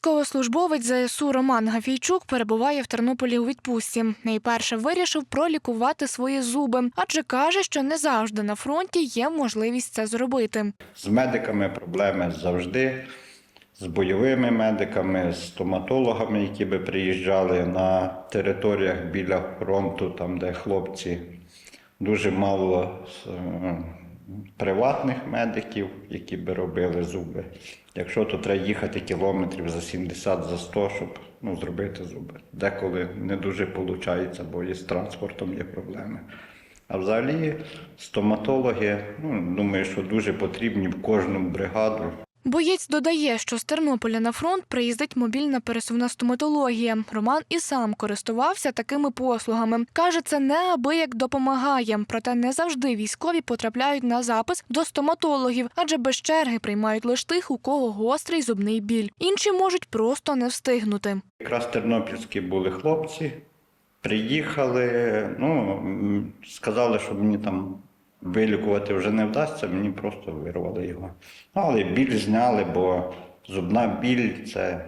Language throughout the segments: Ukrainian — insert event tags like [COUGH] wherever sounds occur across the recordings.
Військовослужбовець ЗСУ Роман Гафійчук перебуває в Тернополі у відпустці. Найперше вирішив пролікувати свої зуби, адже каже, що не завжди на фронті є можливість це зробити. З медиками проблеми завжди, з бойовими медиками, з стоматологами, які би приїжджали на територіях біля фронту, там де хлопці дуже мало е, приватних медиків, які би робили зуби. Якщо то треба їхати кілометрів за 70, за 100, щоб ну, зробити зуби. Деколи не дуже виходить, бо і з транспортом є проблеми. А взагалі стоматологи, ну, думаю, що дуже потрібні в кожну бригаду. Боєць додає, що з Тернополя на фронт приїздить мобільна пересувна стоматологія. Роман і сам користувався такими послугами. Каже, це неабияк допомагає, проте не завжди військові потрапляють на запис до стоматологів, адже без черги приймають лише тих, у кого гострий зубний біль. Інші можуть просто не встигнути. Якраз тернопільські були хлопці, приїхали, ну, сказали, що мені там вилікувати вже не вдасться, мені просто вирвали його. Ну, але біль зняли, бо зубна біль це.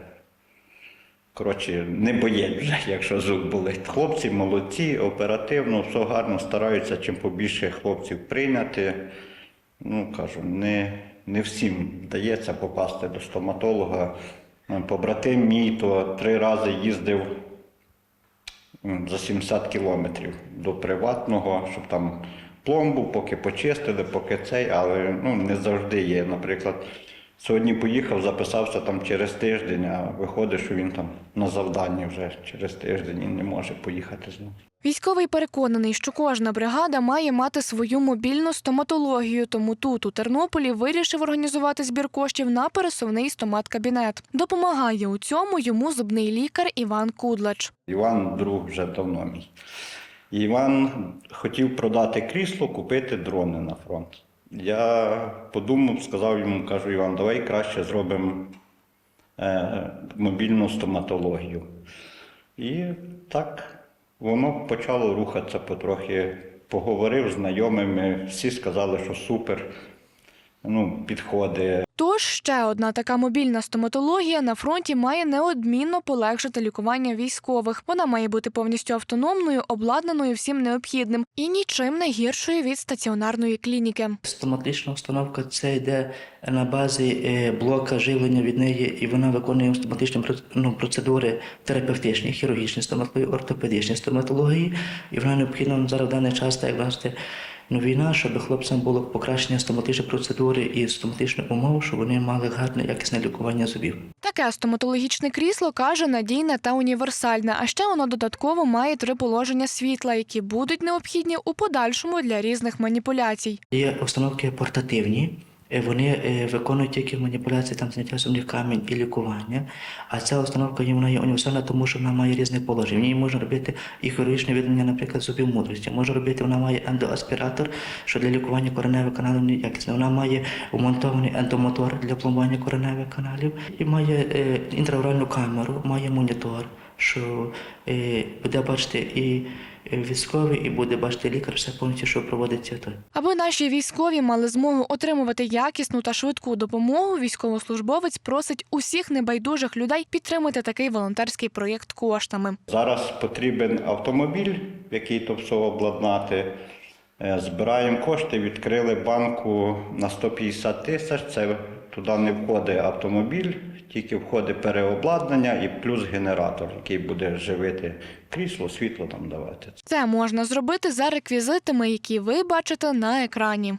Коротше, не боєць вже, [LAUGHS] якщо зуб болить. Хлопці молодці, оперативно, все гарно стараються чим побільше хлопців прийняти. Ну, кажу, не, не всім вдається попасти до стоматолога. Побратим мій то три рази їздив за 70 кілометрів до приватного, щоб там пломбу, поки почистили, поки цей, але ну, не завжди є. Наприклад, сьогодні поїхав, записався там через тиждень, а виходить, що він там на завданні вже через тиждень і не може поїхати знову. Військовий переконаний, що кожна бригада має мати свою мобільну стоматологію, тому тут, у Тернополі, вирішив організувати збір коштів на пересувний стомат-кабінет. Допомагає у цьому йому зубний лікар Іван Кудлач. Іван друг вже давно мій. Іван хотів продати крісло, купити дрони на фронт. Я подумав, сказав йому, кажу, Іван, давай краще зробимо е, мобільну стоматологію. І так воно почало рухатися потрохи. Поговорив з знайомими, всі сказали, що супер, ну, підходить. Тож ще одна така мобільна стоматологія на фронті має неодмінно полегшити лікування військових. Вона має бути повністю автономною, обладнаною всім необхідним і нічим не гіршою від стаціонарної клініки. Стоматична установка це йде на базі е, блока живлення від неї, і вона виконує стоматичні ну, процедури терапевтичні, хірургічні стоматології, ортопедичні стоматології. І вона необхідна зараз в даний час, так як бачите, ну, війна, щоб хлопцям було покращення стоматичної процедури і стоматичних умов, щоб вони мали гарне якісне лікування зубів. Таке стоматологічне крісло каже надійне та універсальне. А ще воно додатково має три положення світла, які будуть необхідні у подальшому для різних маніпуляцій. Є установки портативні. Е, Вони е, виконують тільки маніпуляції там зняття сумних камінь і лікування. А ця установка вона є універсальна, тому що вона має різне положення. В ній можна робити і хірургічне видалення, наприклад, зубів мудрості. Може робити, вона має ендоаспіратор, що для лікування кореневих каналів неякісне. Вона має вмонтований ендомотор для пломбування кореневих каналів і має е, інтраоральну камеру, має монітор, що е, буде бачити і військові, військовий, і буде бачити лікар, все повністю, що проводиться тут. Аби наші військові мали змогу отримувати якісну та швидку допомогу, військовослужбовець просить усіх небайдужих людей підтримати такий волонтерський проєкт коштами. Зараз потрібен автомобіль, який то все обладнати. Е, Збираємо кошти, відкрили банку на 150 тисяч. Це туди не входить автомобіль, тільки входить переобладнання і плюс генератор, який буде живити крісло, світло там давати. Це можна зробити за реквізитами, які ви бачите на екрані.